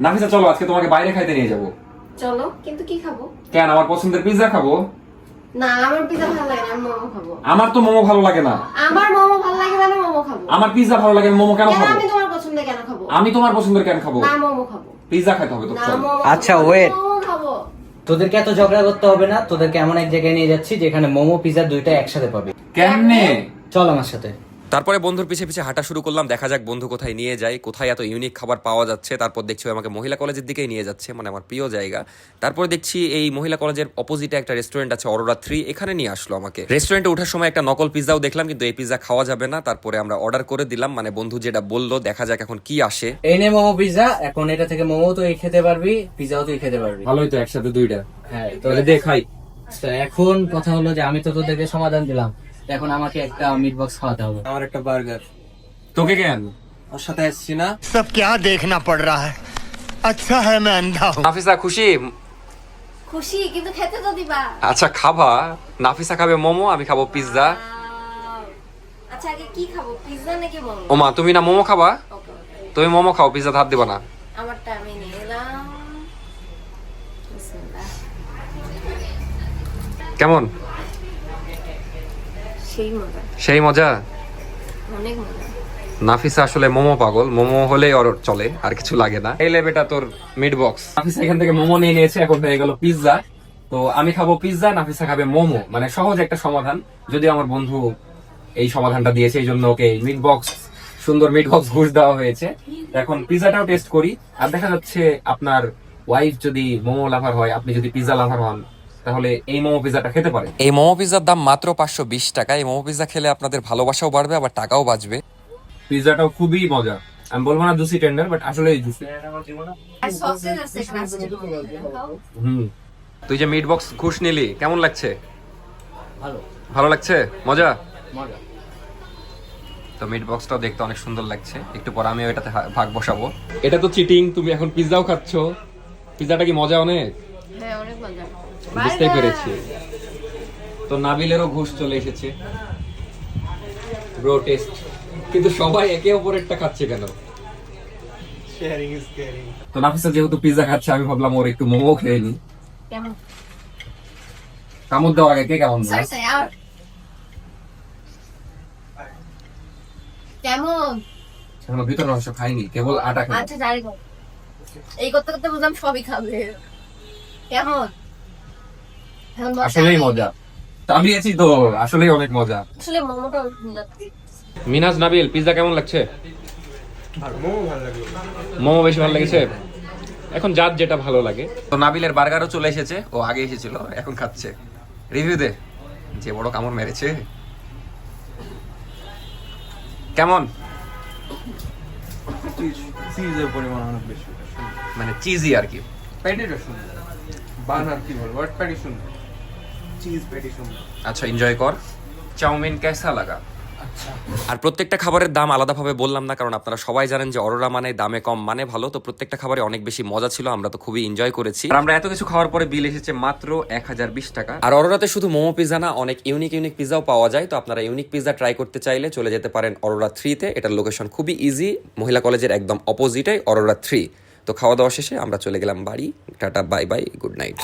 নাফিসা চলো আজকে তোমাকে বাইরে খাইতে নিয়ে যাব। চলো কিন্তু কি খাব? কেন আমার পছন্দের পিৎজা খাব? না আমার পিজা ভালো লাগে না আমি মোমো খাব। আমার তো মোমো ভালো লাগে না। আমার মোমো ভালো লাগে মানে মোমো খাব। আমার পিৎজা ভালো লাগে মোমো কেন খাব? আমি তোমার পছন্দ কেন খাব? আমি তোমার পছন্দের কেন খাব? না মোমো খাব। পিৎজা খাইতে হবে তো আচ্ছা, খাব তোদেরকে এত ঝগড়া করতে হবে না তোদেরকে এমন এক জায়গায় নিয়ে যাচ্ছি যেখানে মোমো পিজা দুইটা একসাথে পাবে। কেমনে? চল আমার সাথে। তারপরে বন্ধুর পিছে পিছে হাঁটা শুরু করলাম দেখা যাক বন্ধু কোথায় নিয়ে যায় কোথায় এত ইউনিক খাবার পাওয়া যাচ্ছে। তারপর দেখছি আমাকে মহিলা কলেজের দিকেই নিয়ে যাচ্ছে মানে আমার প্রিয় জায়গা। তারপরে দেখছি এই মহিলা কলেজের অপোজিটে একটা রেস্টুরেন্ট আছে অরোরা থ্রি এখানে নিয়ে আসলো আমাকে। রেস্টুরেন্টে ওঠার সময় একটা নকল পিৎজাও দেখলাম কিন্তু এই পিৎজা খাওয়া যাবে না। তারপরে আমরা অর্ডার করে দিলাম মানে বন্ধু যেটা বলল দেখা যাক এখন কি আসে। এই নে মোমো পিজা এখন এটা থেকে মোমো তুই খেতে পারবি পিজাও তুই খেতে পারবি। ভালোই তো একসাথে দুইটা। হ্যাঁ তাহলে দেখাই এখন কথা হলো যে আমি তো তোদেরকে সমাধান দিলাম। এখন আমাকে একটা মিট বক্স খাওয়াতে হবে আমার একটা বার্গার তোকে কেন ওর সাথে আসছি না सब क्या देखना पड़ रहा है अच्छा है मैं अंधा हूँ নাফিসা খুশি খুশি কিন্তু খেতে তো দিবা আচ্ছা খাবা নাফিসা খাবে মোমো আমি খাবো পিৎজা আহ, আচ্ছা আগে কি খাবো পিৎজা নাকি মোমো ওমা তুমি না মোমো খাবা ওকে তুমি মোমো খাও পিৎজা ধার দিবা না আমারটা আমি নিয়ে এলাম বিসমিল্লাহ। কেমন সেই মজা। সেই মজা? অনেক মজা। নাফিসা আসলে মোমো পাগল। মোমো হলেই ওর চলে আর কিছু লাগে না। এই লেবেটা তোর মিড বক্স নাফিসা এখান থেকে মোমো নিয়ে নিয়েছে এখন হয়ে গেল পিৎজা তো আমি খাব পিৎজা নাফিসা খাবে মোমো। মানে সহজ একটা সমাধান। যদি আমার বন্ধু এই সমাধানটা দিয়েছে এই জন্য ওকে মিট বক্স সুন্দর মিট বক্স ঘুষ দেওয়া হয়েছে। এখন পিৎজাটাও টেস্ট করি। আর দেখা যাচ্ছে আপনার ওয়াইফ যদি মোমো লাভার হয় আপনি যদি পিৎজা লাভার হন তাহলে এই মোমো পিৎজাটা খেতে পারে এই মোমো পিৎজার দাম মাত্র পাঁচশো বিশ টাকা। এই মোমো পিৎজা খেলে আপনাদের ভালোবাসাও বাড়বে আবার টাকাও বাঁচবে। পিৎজাটাও খুবই মজা। আমি বলব না জুসি টেন্ডার বাট আসলে জুসি হুম। তুই যে মিট বক্স ঘুষ নিলি কেমন লাগছে? ভালো। ভালো লাগছে? মজা? মজা। তো মিট বক্সটাও দেখতে অনেক সুন্দর লাগছে। একটু পর আমিও এটাতে ভাগ বসাবো। এটা তো চিটিং তুমি এখন পিৎজাও খাচ্ছ। পিৎজাটা কি মজা অনেক? হ্যাঁ অনেক মজা। বুঝতেই পেরেছি। তো নাবিলেরও ঘুষ চলে এসেছে। টেস্ট কিন্তু সবাই একে অপরেরটা খাচ্ছে কেন? শেয়ারিং ইজ কেয়ারিং তো নাফিসা যেহেতু পিৎজা খাচ্ছে আমি ভাবলাম ওর একটু মোমো খেয়ে নি। কেমন? কামড় দেওয়ার আগে কে কেমন কেমন? এখনও ভিতর অংশ খাইনি কেবল আটা খাই। আচ্ছা এই করতে করতে বুঝলাম সবই খাবে। কেমন? বল, আসলেই আমি- মজা। চালিয়েছি তো আসলেই অনেক মজা। আসলে মোমোটা। মিনাজ নাবিল পিৎজা কেমন লাগছে? মোমো ভালো বেশি ভালো লেগেছে? এখন যার যেটা ভালো লাগে। তো নাবিলের বার্গারও চলে এসেছে ও আগে এসেছিল এখন খাচ্ছে। রিভিউ দে যে বড় কামড় মেরেছে। কেমন? চিজের পরিমাণ অনেক বেশি। মানে চিজি আর কি। প্যাটিটা সুন্দর। বান আর কি বলব প্যাটি সুন্দর। চিজ প্যাটি সুন্দর আচ্ছা এনজয় কর। চাউমিন কেসা লাগা? আর প্রত্যেকটা খাবারের দাম আলাদাভাবে বললাম না কারণ আপনারা সবাই জানেন যে অরোরা মানে দামে কম মানে ভালো। তো প্রত্যেকটা খাবারে অনেক বেশি মজা ছিল আমরা তো খুবই এনজয় করেছি। আর আমরা এত কিছু খাওয়ার পরে বিল এসেছে মাত্র এক হাজার বিশ টাকা। আর অরোরাতে শুধু মোমো পিজা না অনেক ইউনিক ইউনিক পিজাও পাওয়া যায়। তো আপনারা ইউনিক পিজা ট্রাই করতে চাইলে চলে যেতে পারেন অরোরা থ্রিতে এটার লোকেশন খুবই ইজি মহিলা কলেজের একদম অপোজিটে অরোরা থ্রি তো খাওয়া দাওয়া শেষে আমরা চলে গেলাম বাড়ি। Tata bye bye good night